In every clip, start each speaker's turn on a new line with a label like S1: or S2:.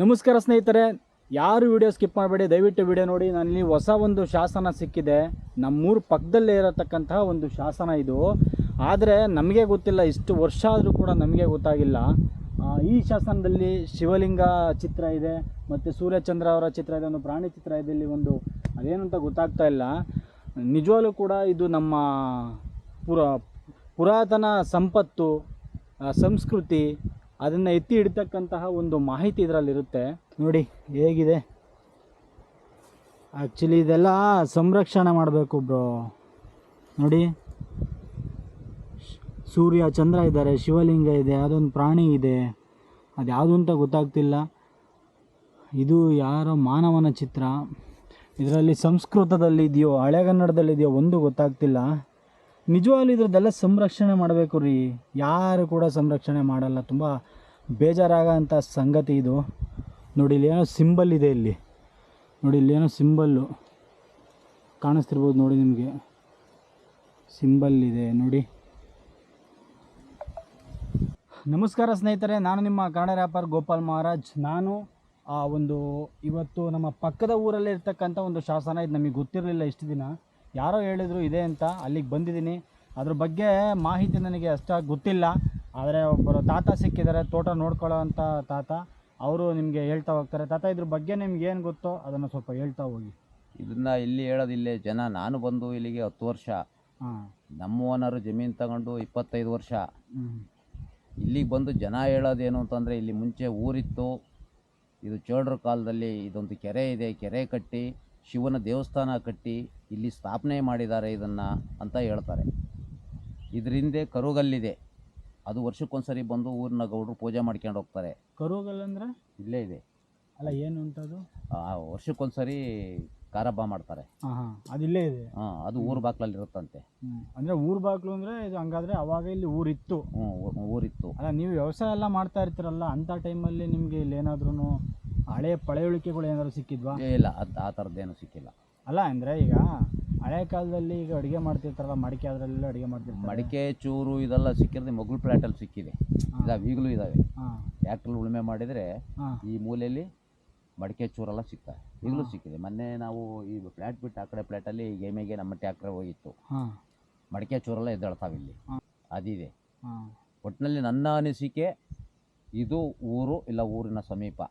S1: ನಮಸ್ಕಾರ ಸ್ನೇಹಿತರೆ, ಯಾರು ವಿಡಿಯೋ ಸ್ಕಿಪ್ ಮಾಡಬೇಡಿ, ದಯವಿಟ್ಟು ವಿಡಿಯೋ ನೋಡಿ. ನಾನಿಲ್ಲಿ ಹೊಸ ಒಂದು ಶಾಸನ ಸಿಕ್ಕಿದೆ. ನಮ್ಮೂರು ಪಕ್ಕದಲ್ಲೇ ಇರತಕ್ಕಂತಹ ಒಂದು ಶಾಸನ ಇದು. ಆದರೆ ನಮಗೆ ಗೊತ್ತಿಲ್ಲ, ಇಷ್ಟು ವರ್ಷ ಆದರೂ ಕೂಡ ನಮಗೆ ಗೊತ್ತಾಗಿಲ್ಲ. ಈ ಶಾಸನದಲ್ಲಿ ಶಿವಲಿಂಗ ಚಿತ್ರ ಇದೆ, ಮತ್ತು ಸೂರ್ಯಚಂದ್ರ ಅವರ ಚಿತ್ರ ಇದೆ, ಒಂದು ಪ್ರಾಣಿ ಚಿತ್ರ ಇದೆ, ಇಲ್ಲಿ ಒಂದು ಅದೇನಂತ ಗೊತ್ತಾಗ್ತಾ ಇಲ್ಲ. ನಿಜವಾಗಲೂ ಕೂಡ ಇದು ನಮ್ಮ ಪುರ, ಪುರಾತನ ಸಂಪತ್ತು ಸಂಸ್ಕೃತಿ ಅದನ್ನು ಎತ್ತಿ ಇಡ್ತಕ್ಕಂತಹ ಒಂದು ಮಾಹಿತಿ ಇದರಲ್ಲಿರುತ್ತೆ. ನೋಡಿ, ಹೇಗಿದೆ? ಆ್ಯಕ್ಚುಲಿ ಇದೆಲ್ಲ ಸಂರಕ್ಷಣೆ ಮಾಡಬೇಕು ಬ್ರೋ ನೋಡಿ, ಸೂರ್ಯ, ಚಂದ್ರ ಇದ್ದಾರೆ, ಶಿವಲಿಂಗ ಇದೆ, ಅದೊಂದು ಪ್ರಾಣಿ ಇದೆ. ಅದು ಯಾವುದು ಅಂತ ಗೊತ್ತಾಗ್ತಿಲ್ಲ. ಇದು ಯಾರೋ ಮಾನವನ ಚಿತ್ರ. ಇದರಲ್ಲಿ ಸಂಸ್ಕೃತದಲ್ಲಿದೆಯೋ ಹಳೆಗನ್ನಡದಲ್ಲಿದೆಯೋ ಒಂದು ಗೊತ್ತಾಗ್ತಿಲ್ಲ. ನಿಜವಾಗ್ಲೂ ಇದ್ರದ್ದೆಲ್ಲ ಸಂರಕ್ಷಣೆ ಮಾಡಬೇಕು ರೀ. ಯಾರು ಕೂಡ ಸಂರಕ್ಷಣೆ ಮಾಡಲ್ಲ. ತುಂಬ ಬೇಜಾರಾಗೋಂಥ ಸಂಗತಿ ಇದು. ನೋಡಿ, ಇಲ್ಲಿ ಏನೋ ಸಿಂಬಲ್ ಇದೆ ಇಲ್ಲಿ. ನೋಡಿ, ಇಲ್ಲಿ ಏನೋ ಸಿಂಬಲ್ಲು ಕಾಣಿಸ್ತಿರ್ಬೋದು ನೋಡಿ ನಿಮಗೆ. ಸಿಂಬಲ್ ಇದೆ, ನೋಡಿ. ನಮಸ್ಕಾರ ಸ್ನೇಹಿತರೆ, ನಾನು ನಿಮ್ಮ ಕನ್ನಡ ರ್ಯಾಪರ್ ಗೋಪಾಲ್ ಮಹಾರಾಜ್. ನಾನು, ಆ, ಒಂದು ಇವತ್ತು ನಮ್ಮ ಪಕ್ಕದ ಊರಲ್ಲೇ ಇರ್ತಕ್ಕಂಥ ಒಂದು ಶಾಸನ ಇದು ನಮಗೆ ಗೊತ್ತಿರಲಿಲ್ಲ ಇಷ್ಟು ದಿನ. ಯಾರೋ ಹೇಳಿದರು ಇದೆ ಅಂತ ಅಲ್ಲಿಗೆ ಬಂದಿದ್ದೀನಿ. ಅದ್ರ ಬಗ್ಗೆ ಮಾಹಿತಿ ನನಗೆ ಅಷ್ಟಾಗಿ ಗೊತ್ತಿಲ್ಲ. ಆದರೆ ಒಬ್ಬರು ತಾತ ಸಿಕ್ಕಿದ್ದಾರೆ ತೋಟ ನೋಡ್ಕೊಳ್ಳೋ ಅಂಥ ತಾತ ಅವರು ನಿಮಗೆ ಹೇಳ್ತಾ ಹೋಗ್ತಾರೆ. ತಾತ ಇದ್ರ ಬಗ್ಗೆ ನಿಮ್ಗೆ ಏನು ಗೊತ್ತೋ ಅದನ್ನು ಸ್ವಲ್ಪ ಹೇಳ್ತಾ ಹೋಗಿ.
S2: ಇದನ್ನ ಇಲ್ಲಿ ಹೇಳೋದಿಲ್ಲೇ ಜನ ನಾನು ಬಂದು ಇಲ್ಲಿಗೆ ಹತ್ತು ವರ್ಷ.
S1: ಹಾಂ.
S2: ನಮ್ಮ ಓನರು ಜಮೀನು ತಗೊಂಡು ಇಪ್ಪತ್ತೈದು ವರ್ಷ. ಇಲ್ಲಿಗೆ ಬಂದು ಜನ ಹೇಳೋದೇನು ಅಂತಂದರೆ ಇಲ್ಲಿ ಮುಂಚೆ ಊರಿತ್ತು. ಇದು ಚೋಳರ ಕಾಲದಲ್ಲಿ ಇದೊಂದು ಕೆರೆ ಇದೆ ಕೆರೆ ಕಟ್ಟಿ. ಶಿವನ ದೇವಸ್ಥಾನ ಕಟ್ಟಿ ಇಲ್ಲಿ ಸ್ಥಾಪನೆ ಮಾಡಿದ್ದಾರೆ ಇದನ್ನು ಅಂತ ಹೇಳ್ತಾರೆ. ಇದರಿಂದ ಕರುಗಲ್ಲಿದೆ. ಅದು ವರ್ಷಕ್ಕೊಂದ್ಸರಿ ಬಂದು ಊರಿನ ಗೌಡರು ಪೂಜೆ ಮಾಡ್ಕೊಂಡು ಹೋಗ್ತಾರೆ.
S1: ಕರುಗಲ್ ಅಂದರೆ?
S2: ಇಲ್ಲೇ ಇದೆ.
S1: ಅಲ್ಲ ಏನು ಅಂತದು?
S2: ಆ ವರ್ಷಕ್ಕೊಂದ್ಸರಿ ಕಾರಬ್ಬ ಮಾಡ್ತಾರೆ.
S1: ಹಾಂ ಅದು ಅದಿಲ್ಲೇ ಇದೆ?
S2: ಹಾಂ ಅದು ಊರು ಬಾಕ್ಲಲ್ಲಿ ಇರುತ್ತಂತೆ.
S1: ಅಂದರೆ ಊರು ಬಾಗ್ಲು ಅಂದರೆ ಇದು ಹಂಗಾದ್ರೆ ಅವಾಗ ಇಲ್ಲಿ ಊರಿತ್ತು.
S2: ಹ್ಞೂ ಊರಿತ್ತು.
S1: ಅಲ್ಲ ನೀವು ವ್ಯವಸಾಯ ಎಲ್ಲ ಮಾಡ್ತಾ ಇರ್ತೀರಲ್ಲ ಅಂಥ ಟೈಮಲ್ಲಿ ನಿಮಗೆ ಇಲ್ಲಿ ಏನಾದ್ರೂ ಹಳೆ ಪಳೆಯುಳಿಕೆಗಳು ಏನಾದ್ರು ಸಿಕ್ಕಿದ್ವಾ?
S2: ಏ ಇಲ್ಲ ಅದ್- ಆ ಥರದ್ದೇನು ಸಿಕ್ಕಿಲ್ಲ.
S1: ಅಲ್ಲ ಅಂದ್ರೆ ಈಗ ಹಳೆ ಕಾಲದಲ್ಲಿ ಈಗ ಅಡುಗೆ ಮಾಡ್ತಿರ್ತಾರಲ್ಲ ಮಡಿಕೆ ಅದರಲ್ಲೆಲ್ಲ ಅಡುಗೆ ಮಾಡ್ತಿರ್ತಾರೆ.
S2: ಮಡಿಕೆ ಚೂರು ಇದೆಲ್ಲ ಸಿಕ್ಕಿರೋದು ಮಗಳು ಪ್ಲಾಟಲ್ಲಿ ಸಿಕ್ಕಿದೆ ಇದಾವೆ ಈಗಲೂ ಇದ್ದಾವೆ
S1: ಹಾಂ.
S2: ಟ್ಯಾಕ್ಟ್ರಲ್ಲಿ ಉಳುಮೆ ಮಾಡಿದರೆ
S1: ಹಾಂ.
S2: ಈ ಮೂಲೆಯಲ್ಲಿ ಮಡಿಕೆ ಚೂರೆಲ್ಲ ಸಿಗ್ತವೆ. ಈಗಲೂ ಸಿಕ್ಕಿದೆ. ಮೊನ್ನೆ ನಾವು ಈ ಫ್ಲ್ಯಾಟ್ ಬಿಟ್ಟು ಆ ಕಡೆ ಫ್ಲ್ಯಾಟಲ್ಲಿ ಗೇಮಿಗೆ ನಮ್ಮ ಟ್ಯಾಕ್ಟ್ರೆ ಹೋಗಿತ್ತು.
S1: ಹಾಂ.
S2: ಮಡಿಕೆ ಚೂರೆಲ್ಲ ಎದ್ದೇಳ್ತಾವೆ ಇಲ್ಲಿ.
S1: ಹಾಂ.
S2: ಅದಿದೆ.
S1: ಹಾಂ.
S2: ಒಟ್ಟಿನಲ್ಲಿ ನನ್ನ ಅನಿಸಿಕೆ ಇದು ಊರು ಇಲ್ಲ ಊರಿನ ಸಮೀಪ.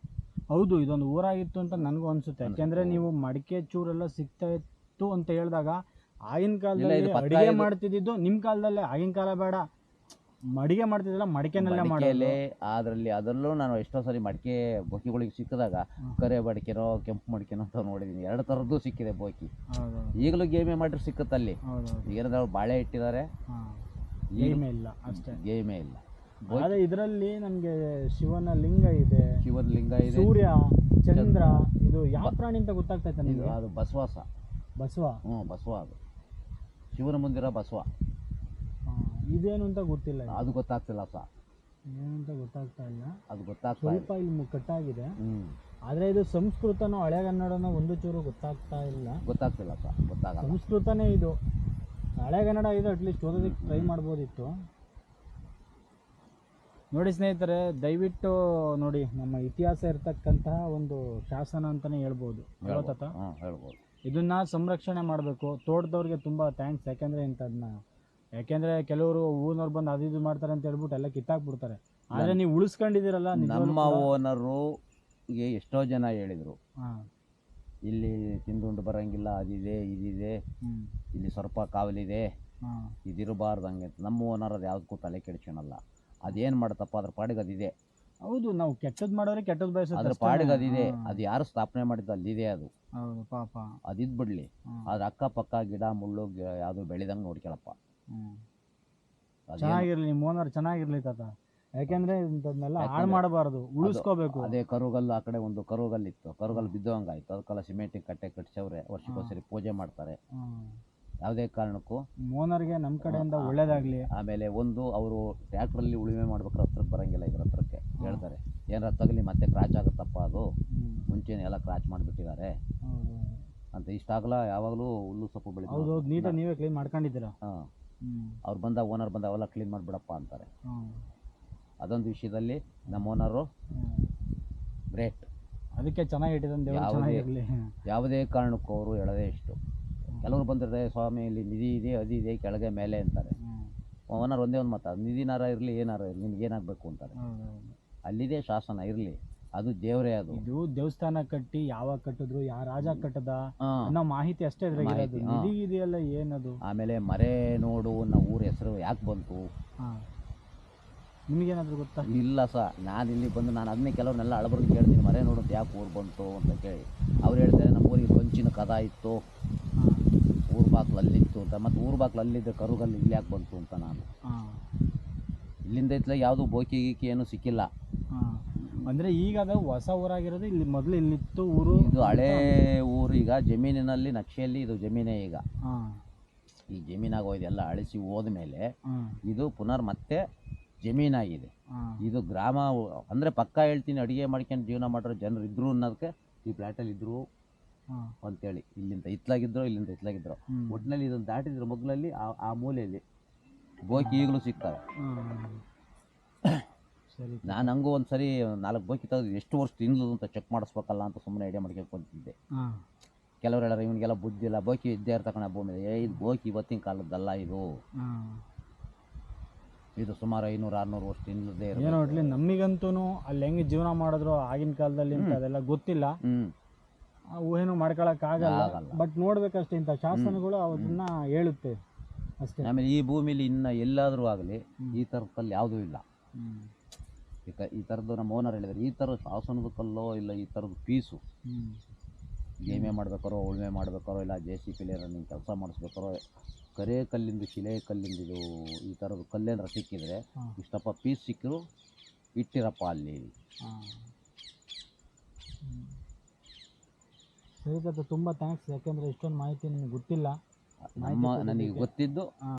S1: ಹೌದು ಇದೊಂದು ಊರಾಗಿತ್ತು ಅಂತ ನನಗೂ ಅನಿಸುತ್ತೆ. ಯಾಕೆಂದ್ರೆ ನೀವು ಮಡಿಕೆ ಚೂರೆಲ್ಲ ಸಿಗ್ತಾ ಇತ್ತು ಅಂತ ಹೇಳಿದಾಗ ಆಗಿನ ಕಾಲದಲ್ಲಿ ಅಡಿಗೆ ಮಾಡ್ತಿದ್ದು ನಿಮ್ಮ ಕಾಲದಲ್ಲೇ. ಆಗಿನ ಕಾಲ ಬೇಡ. ಮಡಿಗೆ ಮಾಡ್ತಿದ್ದಿಲ್ಲ ಮಡಿಕೆನಲ್ಲೇ
S2: ಮಡಿಕೆಯಲ್ಲೇ ಅದರಲ್ಲಿ ಅದರಲ್ಲೂ ನಾನು ಎಷ್ಟೋ ಸರಿ ಮಡಿಕೆ ಬೊಕಿಗಳಿಗೆ ಸಿಕ್ಕಿದಾಗ ಕರೆ ಮಡಿಕೆನೋ ಕೆಂಪು ಮಡಿಕೆನೋ ಅಂತ ನೋಡಿದ್ದೀನಿ ಎರಡು ಥರದ್ದು ಸಿಕ್ಕಿದೆ ಬೋಕಿ. ಈಗಲೂ ಗೇಮೆ ಮಾಡಿದ್ರೆ ಸಿಕ್ಕತ್ತಲ್ಲಿ. ಏನಾದ್ರು ಬಾಳೆ ಇಟ್ಟಿದ್ದಾರೆ.
S1: ಗೇಮೇ ಇಲ್ಲ ಅಷ್ಟೇ.
S2: ಗೇಮೇ ಇಲ್ಲ.
S1: ಆದರೆ ಇದರಲ್ಲಿ ನಮಗೆ ಶಿವನ ಲಿಂಗ ಇದೆ
S2: ಶಿವನ ಲಿಂಗ ಇದೆ.
S1: ಸೂರ್ಯ ಚಂದ್ರ. ಇದು ಯಾವ ಪ್ರಾಣಿ ಅಂತ ಗೊತ್ತಾಗ್ತೈತೆ
S2: ಇದೆ
S1: ನಿಮಗೆ?
S2: ಅದು ಬಸವಾಸ.
S1: ಬಸವ.
S2: ಹ್ಞೂ ಬಸವ ಅದು. ಶಿವನ ಮುಂದಿರೋ ಬಸವ.
S1: ಇದೇನು ಅಂತ ಗೊತ್ತಿಲ್ಲ
S2: ಅದು ಗೊತ್ತಾಗ್ತಿಲ್ಲ ಸ.
S1: ಏನು ಅಂತ ಗೊತ್ತಾಗ್ತಾ ಇಲ್ಲ.
S2: ಅದು ಗೊತ್ತಾಗ್ತಾ
S1: ಸ್ವಲ್ಪ
S2: ಇಲ್ಲ
S1: ಕಟ್ಟಾಗಿದೆ.
S2: ಹ್ಞೂ
S1: ಆದರೆ ಇದು ಸಂಸ್ಕೃತನೋ ಹಳೆಗನ್ನಡನೋ ಒಂದು ಚೂರು ಗೊತ್ತಾಗ್ತಾ ಇಲ್ಲ.
S2: ಗೊತ್ತಾಗ್ತಿಲ್ಲ ಸ ಗೊತ್ತಾಗಲ್ಲ.
S1: ಸಂಸ್ಕೃತನೇ ಇದು. ಹಳೆಗನ್ನಡ ಇದು ಅಟ್ಲೀಸ್ಟ್ ಓದೋದಕ್ಕೆ ಟ್ರೈ ಮಾಡ್ಬೋದಿತ್ತು. ನೋಡಿ ಸ್ನೇಹಿತರೆ ದಯವಿಟ್ಟು ನೋಡಿ ನಮ್ಮ ಇತಿಹಾಸ ಇರತಕ್ಕಂತಹ ಒಂದು ಶಾಸನ ಅಂತಲೇ ಹೇಳ್ಬೋದು.
S2: ಹೇಳ್ಬೋದು.
S1: ಇದನ್ನ ಸಂರಕ್ಷಣೆ ಮಾಡಬೇಕು. ತೋಟದವ್ರಿಗೆ ತುಂಬ ಥ್ಯಾಂಕ್ಸ್ ಯಾಕೆಂದರೆ ಇಂಥದನ್ನ ಯಾಕೆಂದರೆ ಕೆಲವರು ಊರಿನವ್ರು ಬಂದು ಅದು ಇದು ಮಾಡ್ತಾರೆ ಅಂತ ಹೇಳ್ಬಿಟ್ಟು ಎಲ್ಲ ಕಿತ್ತಾಕ್ಬಿಡ್ತಾರೆ. ಆದರೆ ನೀವು ಉಳಿಸ್ಕೊಂಡಿದ್ದೀರಲ್ಲ
S2: ನಮ್ಮ ಓನರುಗೆ ಎಷ್ಟೋ ಜನ ಹೇಳಿದರು.
S1: ಹಾಂ.
S2: ಇಲ್ಲಿ ತಿಂದುಂಡು ಬರಂಗಿಲ್ಲ ಅದಿದೆ ಇದಿದೆ ಇಲ್ಲಿ ಸ್ವಲ್ಪ ಕಾವಲಿದೆ. ಇದಿರಬಾರ್ದು ಹಂಗೆ. ನಮ್ಮ ಓನರ್ ಅದು ಯಾವುದಕ್ಕೂ ತಲೆ ಕೆಡ್ಸ್ಕೊಳಲ್ಲ. ಅದೇನು ಮಾಡುತ್ತಪ್ಪ? ಅದ್ರ ಪಾಡಿಗೆ ಅದಿದೆ
S1: ಹೌದು ನಾವು ಕೆಟ್ಟದ್ ಮಾಡೋರೆ ಕೆಟ್ಟದ್ ಬಯಸುತ್ತೆ
S2: ಅದ್ರ. ಪಾಡಿಗೆ ಅದಿದೆ
S1: ಹಾಂ.
S2: ಅದು ಯಾರು ಸ್ಥಾಪನೆ ಮಾಡಿದ್ದು ಅಲ್ಲಿದೆ ಅದು.
S1: ಹೌದು ಪಾಪ.
S2: ಅದಿದ್ ಬಿಡ್ಲಿ.
S1: ಹ್ಮ್.
S2: ಅದ್ರ ಅಕ್ಕಪಕ್ಕ ಗಿಡ ಮುಳ್ಳು ಗಿ- ಯಾವುದು ಬೆಳೆದಂಗೆ ನೋಡ್ಕೊಳಪ್ಪ
S1: ಹ್ಮ್.
S2: ಅದೇನು-
S1: ಚೆನ್ನಾಗಿರ್ಲಿ ನಿಮ್ಮ ಓನರ್ ಚೆನ್ನಾಗಿರ್ಲಿ ತಾತ. ಯಾಕೆಂದ್ರೆ ಇಂಥದ್ನೆಲ್ಲ ಹಾಳು
S2: ಮಾಡಬಾರದು
S1: ಮಾಡಬಾರ್ದು ಉಳಿಸ್ಕೋಬೇಕು.
S2: ಅದೇ ಕರುಗಲ್ಲು ಆ ಕಡೆ ಒಂದು ಕರುಗಲ್ಲು ಇತ್ತು ಕರುಗಲ್ಲು ಬಿದ್ದೋಂಗಾಯ್ತು. ಅದಕ್ಕೆಲ್ಲ ಸಿಮೆಂಟಿಗೆ ಕಟ್ಟೆ ಕಟ್ಟಿಸವ್ರೆ ವರ್ಷಕ್ಕೊಂದ್ಸರಿ ಪೂಜೆ ಮಾಡ್ತಾರೆ. ಯಾವುದೇ ಕಾರಣಕ್ಕೂ
S1: ಓನರ್ಗೆ ನಮ್ಮ ಕಡೆಯಿಂದ ಒಳ್ಳೇದಾಗ್ಲಿ.
S2: ಆಮೇಲೆ ಒಂದು ಅವರು ಟ್ರ್ಯಾಕ್ಟ್ರಲ್ಲಿ ಉಳುಮೆ ಮಾಡ್ಬೇಕಾದ್ರೆ ಹತ್ರಕ್ಕೆ ಬರೋಂಗಿಲ್ಲ ಇದ್ರ ಹತ್ರಕ್ಕೆ ಹೇಳ್ತಾರೆ. ಏನಾರ ತಗಲಿ ಮತ್ತೆ ಕ್ರಾಚ್ ಆಗುತ್ತಪ್ಪ ಅದು. ಮುಂಚೆನೇ ಎಲ್ಲ ಕ್ರಾಚ್ ಮಾಡಿಬಿಟ್ಟಿದ್ದಾರೆ. ಅಂತ ಆಗಲ್ಲ ಯಾವಾಗಲೂ ಹುಲ್ಲು ಸೊಪ್ಪು
S1: ಹೌದು ಹೌದು ನೀಟಾಗಿ ನೀವೇ ಕ್ಲೀನ್ ಮಾಡ್ಕೊಂಡಿದ್ದೀರಾ?
S2: ಹಾಂ. ಅವ್ರು ಬಂದ ಓನರ್ ಬಂದ ಅವೆಲ್ಲ ಕ್ಲೀನ್ ಮಾಡಿಬಿಡಪ್ಪ ಅಂತಾರೆ. ಅದೊಂದು ವಿಷಯದಲ್ಲಿ ನಮ್ಮ ಓನರು. ಗ್ರೇಟ್
S1: ಅದಕ್ಕೆ ಚೆನ್ನಾಗಿ ಇಟ್ಟಿದ್ದಾನೆ ದೇವ್ರು
S2: ಯಾವುದೇ-
S1: ಚೆನ್ನಾಗಿರಲಿ.
S2: ಯಾವುದೇ ಕಾರಣಕ್ಕೂ ಅವರು ಹೇಳೋದೇ ಇಷ್ಟು. ಕೆಲವರು ಬಂದಿರ್ತಾರೆ ಸ್ವಾಮಿ ಇಲ್ಲಿ ನಿಧಿ ಇದೆ ಅದು ಇದೆ ಕೆಳಗೆ ಮೇಲೆ ಅಂತಾರೆ. ಓನರ್ ಒಂದೇ ಒಂದು ಮಾತು ನಿಧಿನಾರ ಇರಲಿ ಏನಾರ ಇರಲಿ ನಿಮ್ಗೆ ಏನಾಗಬೇಕು ಅಂತಾರೆ. ಅಲ್ಲಿದೆ ಶಾಸನ ಇರಲಿ. ಅದು ದೇವರೇ ಅದು.
S1: ಇದು ದೇವಸ್ಥಾನ ಕಟ್ಟಿ ಯಾವಾಗ ಕಟ್ಟಿದ್ರು ಯಾವ ರಾಜ ಕಟ್ಟದ ಅನ್ನೋ ಮಾಹಿತಿ ಅಷ್ಟೇ. ನಿಧಿ ಇದೆಯಲ್ಲ ಏನದು?
S2: ಆಮೇಲೆ ಮರೆ ನೋಡು ನಮ್ಮ ಊರ ಹೆಸರು ಯಾಕೆ ಬಂತು?
S1: ನಿಮಗೇನಾದ್ರೂ ಗೊತ್ತಾ?
S2: ಇಲ್ಲ ಸರ್ ನಾನು ಇಲ್ಲಿ ಬಂದು ನಾನು ಅದನ್ನೇ ಕೆಲವ್ರನ್ನೆಲ್ಲ ಅಳಬರ್ಗೆ ಕೇಳ್ತೀನಿ ಮರೆ ನೋಡೋದು ಯಾಕೆ ಊರು ಬಂತು ಅಂತ ಕೇಳಿ. ಅವ್ರು ಹೇಳ್ತಾರೆ ನಮ್ಮ ಊರಿಗೆ ಕೊಂಚಿನ ಕದ ಇತ್ತು. ಬಾಕ್ಲು ಅಲ್ಲಿತ್ತು ಅಂತ. ಮತ್ತು ಊರು ಬಾಕ್ಲು ಅಲ್ಲಿದ್ದ ಕರುಗಲ್ಲಿ ಇಲ್ಲಿ ಯಾಕೆ ಬಂತು ಅಂತ ನಾನು. ಇಲ್ಲಿಂದ ಇತ್ತಲ ಯಾವುದು ಬೋಕಿ ಗೀಕಿ ಏನೂ ಸಿಕ್ಕಿಲ್ಲ.
S1: ಅಂದರೆ ಈಗ ಅದು ಹೊಸ ಊರಾಗಿರೋದು ಇಲ್ಲಿ ಮೊದಲು ಇಲ್ಲಿತ್ತು ಊರು
S2: ಇದು ಹಳೇ ಊರು ಈಗ ಜಮೀನಿನಲ್ಲಿ ನಕ್ಷೆಯಲ್ಲಿ ಇದು ಜಮೀನೇ ಈಗ. ಈ ಜಮೀನಾಗ ಹೋಯ್ದೆಲ್ಲ ಅಳಿಸಿ ಹೋದ್ಮೇಲೆ
S1: ಮೇಲೆ
S2: ಇದು ಪುನರ್ ಮತ್ತೆ ಜಮೀನಾಗಿದೆ. ಇದು ಗ್ರಾಮ ಅಂದರೆ ಪಕ್ಕ ಹೇಳ್ತೀನಿ ಅಡುಗೆ ಮಾಡ್ಕೊಂಡು ಜೀವನ ಮಾಡಿರೋ ಜನರು ಇದ್ರು ಅನ್ನೋದಕ್ಕೆ ಈ ಫ್ಲ್ಯಾಟಲ್ಲಿ ಇದ್ರು. ಅಂತೇಳಿ. ಇಲ್ಲಿಂದ ಇತ್ಲಾಗಿದ್ರು ಇಲ್ಲಿಂದ ಇತ್ಲಾಗಿದ್ರು
S1: ಹ್ಮ್.
S2: ಒಟ್ಟಿನಲ್ಲಿ ಇದನ್ನು ದಾಟಿದ್ರು ಮಗ್ಲಲ್ಲಿ ಆ ಆ ಮೂಲೆಯಲ್ಲಿ ಬೋಕಿ ಈಗಲೂ ಸಿಗ್ತವೆ ನಾನು ಹಂಗೂ ಒಂದು ಸರಿ ನಾಲ್ಕು ಬೋಕಿ ತೆಗೆದು ಎಷ್ಟು ವರ್ಷ ತಿನ್ಲದು ಅಂತ ಚೆಕ್ ಮಾಡಿಸ್ಬೇಕಲ್ಲ ಅಂತ ಸುಮ್ಮನೆ ಐಡಿಯಾ ಮಾಡ್ಕೊಂಡು ಕೆಲವರು ಹೇಳಿದ್ರೆ ಇವನಿಗೆಲ್ಲ ಬುದ್ಧಿ ಇಲ್ಲ ಬೋಕಿ ಇದ್ದೇ ಇರ್ತಕ್ಕಣ ಭೂಮಿ ಏ ಇದು ಬೋಕಿ ಇವತ್ತಿನ ಕಾಲದ್ದಲ್ಲ ಇದು. ಇದು ಸುಮಾರು ಐನೂರು ಆರ್ನೂರು ವರ್ಷ
S1: ಏನೋ
S2: ಇರೋ
S1: ನಮಗಂತೂ ಅಲ್ಲಿ ಹೆಂಗೆ ಜೀವನ ಮಾಡಿದ್ರು ಆಗಿನ ಕಾಲದಲ್ಲಿ ಅಂತ ಅದೆಲ್ಲ ಗೊತ್ತಿಲ್ಲ. ಊಹೆನೂ ಮಾಡ್ಕೊಳಕ್ ಆಗಲ್ಲ. ಬಟ್ ನೋಡ್ಬೇಕಷ್ಟೇ ಇಂಥ ಶಾಸನಗಳು ಅವನ್ನ ಹೇಳುತ್ತೆ ಅಷ್ಟೇ
S2: ಆಮೇಲೆ ಈ ಭೂಮಿಲಿ ಇನ್ನ ಎಲ್ಲಾದರೂ ಆಗಲಿ ಈ ಥರದ ಕಲ್ಲು ಯಾವುದೂ ಇಲ್ಲ. ಈ ಥರದ್ದು ನಮ್ಮ ಓನರ್ ಹೇಳಿದ್ರೆ ಈ ಥರ ಶಾಸನದ ಕಲ್ಲೋ ಇಲ್ಲ ಈ ಥರದ್ದು ಪೀಸು. ಗೇಮೆ ಮಾಡ್ಬೇಕಾರೋ ಉಳುಮೆ ಮಾಡ್ಬೇಕಾರೋ ಇಲ್ಲ ಜೆ ಸಿ ಪಿಲಿ ನಿಮ್ಮ ಕೆಲಸ ಮಾಡಿಸ್ಬೇಕಾರೋ ಕರೆ ಕಲ್ಲಿಂದ ಶಿಲೆ ಕಲ್ಲಿಂದ ಇದು ಈ ಥರದ ಕಲ್ಲೇನ ಸಿಕ್ಕಿದ್ರೆ. ಇಷ್ಟಪ್ಪ ಪೀಸ್ ಸಿಕ್ಕಿದ್ರು ಇಟ್ಟಿರಪ್ಪ ಅಲ್ಲಿ
S1: ತಾತ ತುಂಬ ಥ್ಯಾಂಕ್ಸ್ ಯಾಕೆಂದರೆ ಇಷ್ಟೊಂದು ಮಾಹಿತಿ ನಿಮ್ಗೆ ಗೊತ್ತಿಲ್ಲ.
S2: ನಮ್ಮ ನನಗೆ ಗೊತ್ತಿದ್ದು